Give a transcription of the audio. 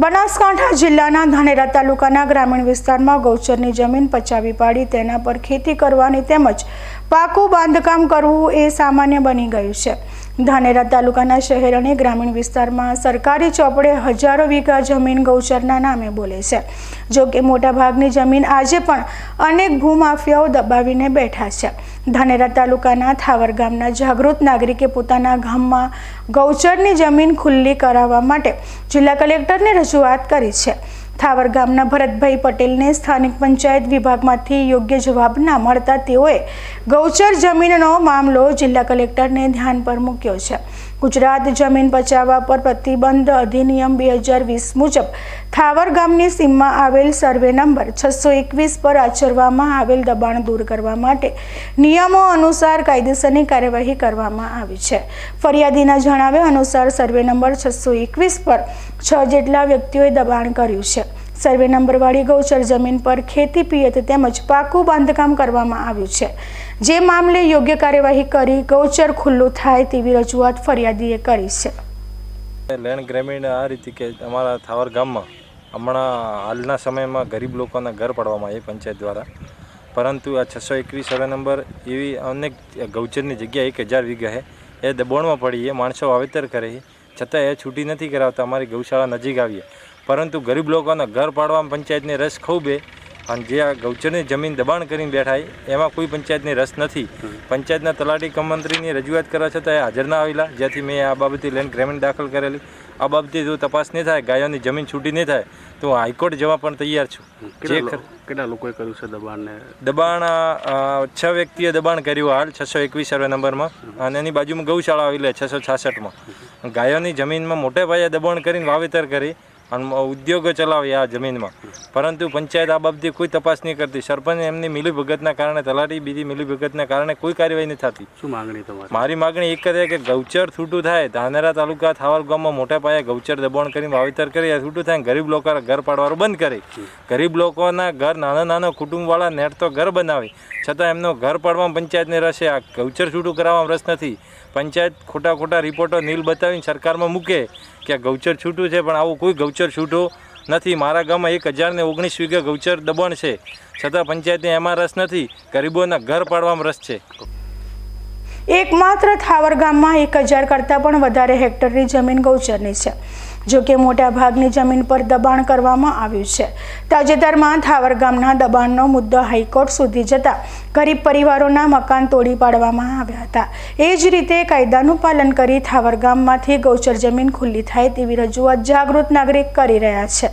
બનાસકાંઠા જિલ્લાના ધાનેરા તાલુકાના ગ્રામીણ વિસ્તારમાં ગૌચરની જમીન પચાવી પાડી તેના પર ખેતી કરવાની તેમજ પાકું બાંધકામ કરવું એ સામાન્ય બની ગયું છે. ધાનેરા તાલુકાના શહેર અને ગ્રામીણ વિસ્તારમાં સરકારી ચોપડે હજારો વીઘા જમીન ગૌચરના નામે બોલે છે. જો કે મોટાભાગની જમીન આજે પણ અનેક ભૂમાફિયાઓ દબાવીને બેઠા છે. ધાનેરા તાલુકાના થાવર ગામના જાગૃત નાગરિકે પોતાના ગામમાં ગૌચરની જમીન ખુલ્લી કરાવવા માટે જિલ્લા કલેક્ટરને રજૂઆત કરી છે. થાવર ગામના ભરતભાઈ પટેલને સ્થાનિક પંચાયત વિભાગમાંથી યોગ્ય જવાબ ના મળતા તેઓએ ગૌચર જમીનનો મામલો જિલ્લા કલેક્ટરને ધ્યાન પર મૂક્યો છે. ગુજરાત જમીન પચાવવા પર પ્રતિબંધ અધિનિયમ બે હજાર વીસ મુજબ થાવર ગામની સીમમાં આવેલ સર્વે નંબર છસો એકવીસ પર આચરવામાં આવેલ દબાણ દૂર કરવા માટે નિયમો અનુસાર કાયદેસરની કાર્યવાહી કરવામાં આવી છે. ફરિયાદીના જણાવ્યા અનુસાર સર્વે નંબર છસો એકવીસ પર છ જેટલા વ્યક્તિઓએ દબાણ કર્યું છે. સર્વે નંબરવાળી ગૌચર જમીન પર ખેતી પિયત તેમજ પાકું બાંધકામ કરવામાં આવ્યું છે. જે મામલે યોગ્ય કાર્યવાહી કરી, ગૌચર ખુલ્લું થાય તેવી રજૂઆત ફરિયાદીએ કરી છે. લેણ ગ્રામીણ આ રીતે કે અમારા થાવર ગામમાં હમણાં હાલના સમયમાં ગરીબ લોકોના ઘર પાડવામાં આવે પંચાયત દ્વારા. પરંતુ આ છસો એકવીસ સર્વે નંબર એવી અનેક ગૌચરની જગ્યા એક હજાર વીઘા છે. એ દબાણમાં પડી એ માણસો વાવેતર કરે છતાં એ છૂટી નથી કરાવતા, અમારી ગૌશાળા નજીક આવીએ પરંતુ ગરીબ લોકોના ઘર પાડવામાં પંચાયતને રસ ખૂબ છે. અને જે આ ગૌચરની જમીન દબાણ કરીને બેઠા છે એમાં કોઈ પંચાયતને રસ નથી. પંચાયતના તલાટી કમમંત્રીની રજૂઆત કરવા છતાં એ હાજર ના આવેલા જ્યાંથી મેં આ બાબતે લેન્ડ ગ્રેમેન્ટ દાખલ કરેલી. આ બાબતે જો તપાસ નહીં થાય ગાયોની જમીન છૂટી નહીં થાય તો હું હાઈકોર્ટ જવા પણ તૈયાર છું. કેટલા લોકોએ કર્યું છે દબાણને? દબાણ છ વ્યક્તિએ દબાણ કર્યું હાલ છસો એકવીસ સર્વે નંબરમાં. અને એની બાજુમાં ગૌશાળા આવેલી છસો છાસઠમાં. ગાયોની જમીનમાં મોટે પાયે દબાણ કરીને વાવેતર કરી અને ઉદ્યોગો ચલાવે આ જમીનમાં. પરંતુ પંચાયત આ બાબતે કોઈ તપાસ નહીં કરતી. સરપંચ એમની મિલીભગતના કારણે તલાટી બીજી મિલીભગતના કારણે કોઈ કાર્યવાહી નથી થતી. શું માંગણી તમારી? મારી માગણી એક જ કે ગૌચર છૂટું થાય. ધાનેરા તાલુકા થાવર ગામમાં મોટા પાયે ગૌચર દબાણ કરીને વાવેતર કરી આ છૂટું થાય ગરીબ લોકો ઘર પાડવાનું બંધ કરે. ગરીબ લોકોના ઘર નાના નાના કુટુંબવાળા નેટ તો ઘર બનાવે. છતાં એમનો ઘર પાડવામાં પંચાયતને રસ છે. આ ગૌચર છૂટું કરાવવામાં રસ નથી. પંચાયત ખોટા ખોટા રિપોર્ટો નીલ બતાવીને સરકારમાં મૂકે કે આ ગૌચર છૂટું છે પણ આવું કોઈ ગૌચર છૂટું નથી. મારા ગામમાં એક હજાર ને ઓગણીસ વીઘા ગૌચર દબાણ છે. છતાં પંચાયતને એમાં રસ નથી. ગરીબોના ઘર પાડવામાં રસ છે. એકમાત્ર થાવર ગામમાં એક હજાર કરતાં પણ વધારે હેક્ટરની જમીન ગૌચરની છે. જો કે મોટા ભાગની જમીન પર દબાણ કરવામાં આવ્યું છે. તાજેતરમાં થાવર ગામના દબાણનો મુદ્દો હાઈકોર્ટ સુધી જતા ગરીબ પરિવારોના મકાન તોડી પાડવામાં આવ્યા હતા. એ જ રીતે કાયદાનું પાલન કરી થાવર ગામમાંથી ગૌચર જમીન ખુલ્લી થાય તેવી રજૂઆત જાગૃત નાગરિક કરી રહ્યા છે.